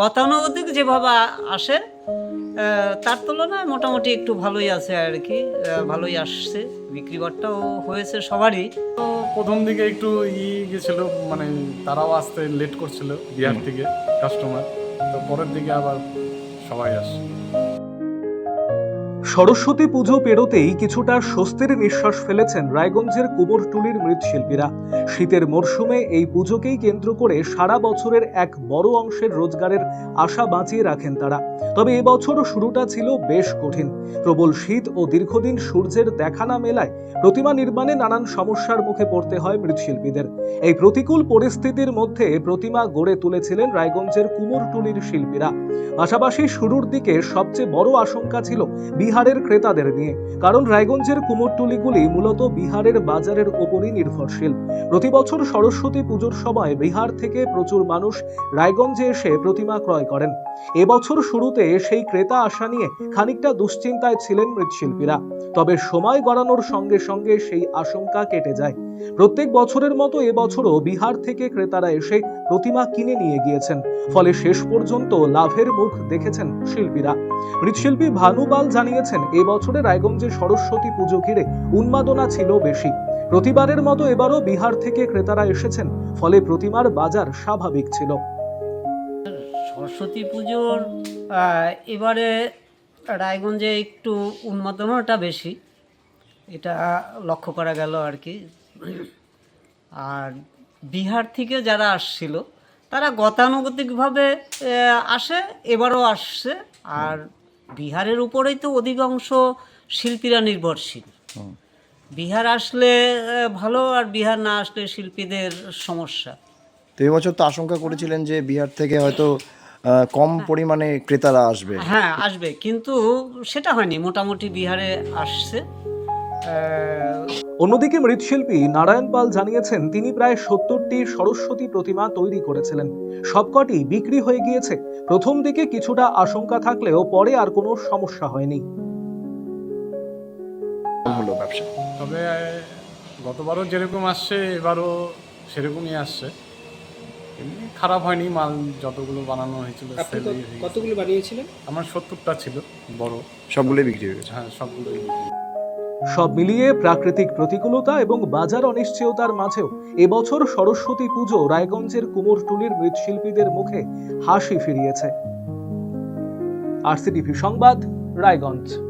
গতানুগতিক যেভাবে আসে তার তুলনায় মোটামুটি একটু ভালোই আছে আর কি ভালোই আসছে। বিক্রি বাট্টাও হয়েছে সবারই। তো প্রথম দিকে একটু ই গেছিল মানে তারাও আসতে লেট করছিল বিহার থেকে কাস্টমার তো পরের দিকে আবার সবাই আসে সরস্বতী পুজো পেরোতেই কিছুটা স্বস্তির নিঃশ্বাস ফেলেছেন রায়গঞ্জের কুমোরটুলির মৃৎশিল্পীরা। শীতের মরশুমে এই পুজোকেই কেন্দ্র করে সারা বছরের এক বড় অংশের রোজগারের আশা বাঁচিয়ে রাখেন তারা। তবে এবছর শুরুটা ছিল বেশ কঠিন। প্রবল শীত ও দীর্ঘদিন সূর্যের দেখা না মেলায় প্রতিমা নির্মাণে নানান সমস্যার মুখে পড়তে হয় মৃৎশিল্পীদের। এই প্রতিকূল পরিস্থিতির মধ্যে প্রতিমা গড়ে তুলেছিলেন রায়গঞ্জের কুমোরটুলির শিল্পীরা। পাশাপাশি শুরুর দিকে সবচেয়ে বড় আশঙ্কা ছিল বিহারের ক্রেতাদের নিয়ে। কারণ রায়গঞ্জের কুমোরটুলিগুলি মূলত বিহারের বাজারের ওপরই নির্ভরশীল। প্রতি বছর সরস্বতী পুজোর সময় বিহার থেকে প্রচুর মানুষ রায়গঞ্জে এসে প্রতিমা ক্রয় করেন। এবছর শুরুতে সেই ক্রেতা আসা নিয়ে খানিকটা দুশ্চিন্তায় ছিলেন মৃৎশিল্পীরা। তবে সময় গড়ানোর সঙ্গে সঙ্গে সেই আশঙ্কা কেটে যায়। প্রত্যেক বছরের মতো এবছরও বিহার থেকে ক্রেতারা এসে প্রতিমা কিনে নিয়ে গিয়েছেন। ফলে শেষ পর্যন্ত লাভের মুখ দেখেছেন শিল্পীরা। মৃৎশিল্পী ভানুপাল জানিয়েছেন এবছরে রায়গঞ্জে সরস্বতী পুজো ঘিরে উন্মাদনা ছিল বেশি। প্রতিবারের মতো এবারও বিহার থেকে ক্রেতারা এসেছেন, ফলে প্রতিমার বাজার স্বাভাবিক ছিল। সরস্বতী পুজোর এবারে রায়গঞ্জে একটু উন্মাদনাটা বেশি। এটা লক্ষ্য করা গেল আর কি। আর বিহার থেকে যারা আসছিল তারা গতানুগতিকভাবে আসে এবারও আসছে। আর বিহারের উপরেই তো অধিকাংশ শিল্পীরা নির্ভরশীল। বিহার আসলে ভালো আর বিহার না আসলে শিল্পীদের সমস্যা। তো এবছর তো আশঙ্কা করেছিলেন যে বিহার থেকে হয়তো কম পরিমাণে ক্রেতারা আসবে। হ্যাঁ আসবে। কিন্তু সেটা হয়নি। মোটামুটি বিহারে আসছে। অন্যদিকে মৃৎশিল্পী নারায়ণ পাল জানিয়েছেন তিনি প্রায় সত্তরটি সরস্বতী প্রতিমা তৈরি করেছিলেন। সবকটি বিক্রি হয়ে গিয়েছে। প্রথম দিকে কিছুটা আশঙ্কা থাকলেও পরে আর কোনো সমস্যা হয়নি। হলো ব্যবসা। তবে গতবারও যেরকম আসছে এবারও সেরকমই আসছে। এমনি খারাপ হয়নি মাল যতগুলো বানানো হয়েছিল আপনি হয়ে। কতগুলো বানিয়েছিলেন? আমার সত্তরটা ছিল বড়। সবগুলোই বিক্রি হয়ে গেছে। হ্যাঁ সবগুলোই সব মিলিয়ে প্রাকৃতিক প্রতিকূলতা এবং বাজার অনিশ্চয়তার মাঝেও এবছর সরস্বতী পুজো রায়গঞ্জের কুমোরটুলির মৃৎশিল্পীদের মুখে হাসি ফিরিয়েছে। আরসিটিভি সংবাদ, রায়গঞ্জ।